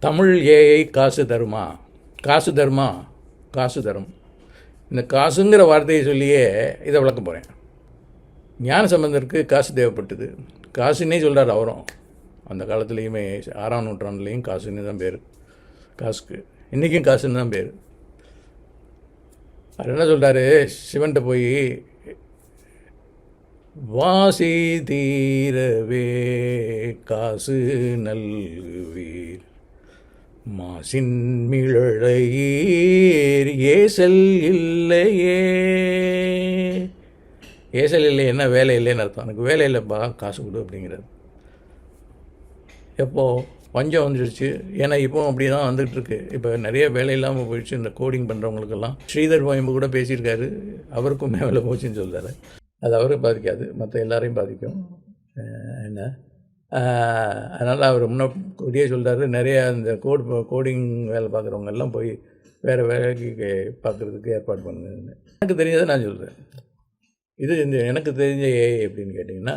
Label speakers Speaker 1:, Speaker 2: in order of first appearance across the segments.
Speaker 1: Tamil AI காசு தருமா? காசு தருமா? காசு தரும். இந்த காசுங்கிற வார்த்தையை சொல்லியே இதை விளக்க போகிறேன் ஞான சம்பந்தருக்கு காசு தேவைப்பட்டது. காசுன்னே சொல்கிறார் அவரும். அந்த காலத்துலேயுமே ஆறாம் நூற்றாண்டுலேயும் காசுன்னு தான் பேர். காசுக்கு. இன்றைக்கும் காசுன்னு தான் பேர். அவர் என்ன சொல்கிறாரு சிவன்கிட்ட போய் வாசி தீரவே காசு நல்வீர். மாசின்மிழலையீர் ஏசல் இல்லையே. ஏசல் இல்லை என்ன வேலை இல்லைன்னு அர்த்தம். எனக்கு வேலை இல்லைப்பா காசு கொடு அப்படிங்கிறது எப்போது பஞ்சம் வந்துடுச்சு ஏன்னா இப்போ அப்படி தான் வந்துகிட்ருக்கு. இப்போ நிறைய வேலை இல்லாமல் போயிடுச்சு. இந்த கோடிங் பண்ணுறவங்களுக்கெல்லாம் ஸ்ரீதர் கோயம்பு கூட பேசியிருக்காரு. அவருக்கும் வேலை போச்சுன்னு சொல்கிறாரு அது அவரை பாதிக்காது. மற்ற எல்லாரையும் பாதிக்கும். என்ன? அதனால் அவர் முன்னாடியே சொல்கிறாரு நிறைய அந்த கோட் கோடிங் வேலை பார்க்குறவங்க எல்லாம் போய் வேறு வேலைக்கு பார்க்குறதுக்கு ஏற்பாடு பண்ணுங்க எனக்கு தெரிஞ்சதை நான் சொல்கிறேன் இது இந்த எனக்கு தெரிஞ்ச ஏஐ அப்படின்னு கேட்டிங்கன்னா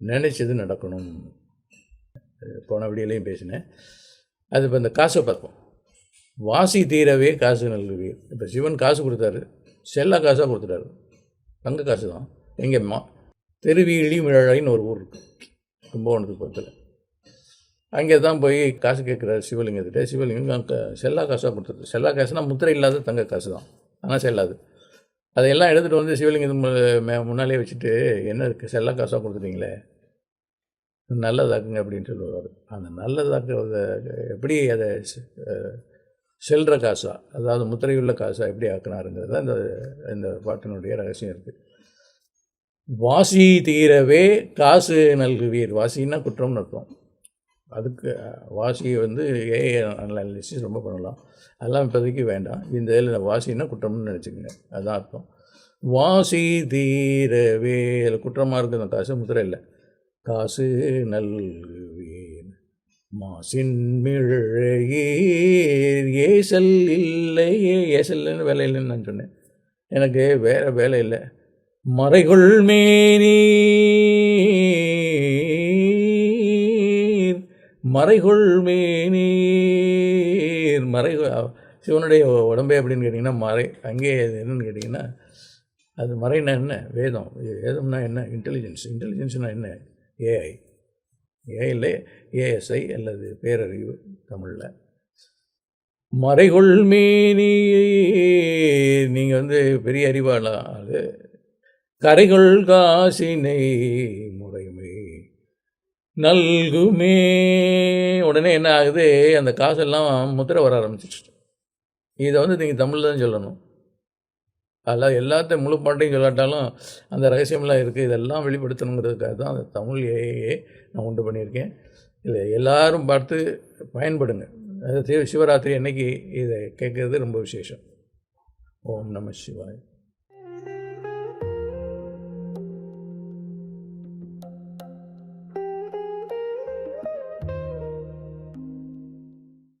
Speaker 1: நினச்சது நடக்கணும். போன விடியிலையும் பேசினேன். அது இப்போ இந்த காசை பார்ப்போம் வாசி தீரவே காசு நல்குவீர். இப்போ சிவன் காசு கொடுத்தாரு. செல்லா காசாக கொடுத்துட்டாரு. தங்க காசு தான் எங்கேம்மா மா திருவிழி மிழழைன்னு ஒரு ஊர் இருக்குது கும்பகோணத்துக்கு பக்கத்தில் அங்கே தான் போய் காசு கேட்குறாரு சிவலிங்கத்திட்ட சிவலிங்கம் செல்லா காசாக கொடுத்துரு செல்லா காசுனா முத்திரை இல்லாத தங்க காசு தான். ஆனால் செல்லாது. அதையெல்லாம் எடுத்துகிட்டு வந்து சிவலிங்கத்து மு- மே முன்னாலே வச்சுட்டு என்ன இருக்குது செல்லா காசாக கொடுத்துட்டீங்களே. நல்லதாக்குங்க அப்படின்னு சொல்லுவார். அந்த நல்லதாக்குறத எப்படி அதை செல்கிற காசா அதாவது முத்திரையுள்ள காசா எப்படி ஆக்கினாருங்கிறது தான் இந்த இந்த பாட்டினுடைய ரகசியம் இருக்குது வாசி தீரவே காசு நல்குவீர். வாசின்னா குற்றம்னு அர்த்தம். அதுக்கு வாசி வந்து ஏஐ அனாலிசிஸ் ரொம்ப பண்ணலாம். அதெல்லாம் இப்போதைக்கு வேண்டாம். இந்த இதில் வாசின்னா குற்றம்னு நினச்சிக்கோங்க. அதுதான் அர்த்தம். வாசி தீரவே அதில் குற்றமாக இருக்குது அந்த காசு முத்திரை இல்லை. காசு நல்குவீர். மாசின் மிழையீர். ஏசல் இல்லையே. ஏசல்னு வேலை இல்லைன்னு நான் சொன்னேன். எனக்கு வேறு வேலை இல்லை. மறைகொள் மேனீர் மறைகொள் மேனீர் மறை சிவனுடைய உடம்பே அப்படின்னு கேட்டிங்கன்னா மறை அங்கே அது என்னன்னு கேட்டிங்கன்னா அது மறைனா என்ன? வேதம். வேதம்னா என்ன? இன்டெலிஜென்ஸ் இன்டெலிஜென்ஸ்னால் என்ன? ஏஐ ஏஐயில் ஏஎஸ்ஐ அல்லது பேரறிவு தமிழில். மறைகொள் மேனி நீங்கள் வந்து பெரிய அறிவாள அது கரைகள் காசினை முறைமை நல்குமே. உடனே என்ன ஆகுது? அந்த காசெல்லாம் முத்திரை வர ஆரம்பிச்சிச்சு இதை வந்து நீங்கள் தமிழில் தான் சொல்லணும். அதெல்லாம் எல்லாத்தையும் முழு பாட்டையும் சொல்லாட்டாலும் அந்த ரகசியம்லாம் இருக்குது இதெல்லாம் வெளிப்படுத்தணுங்கிறதுக்காக தான் அந்த தமிழ் நான் உண்டு பண்ணியிருக்கேன். இல்லை எல்லாரும் பார்த்து பயன்படுங்க. அது சிவராத்திரி அன்னைக்கு இதை கேட்குறது ரொம்ப விசேஷம். ஓம் நம சிவாய்.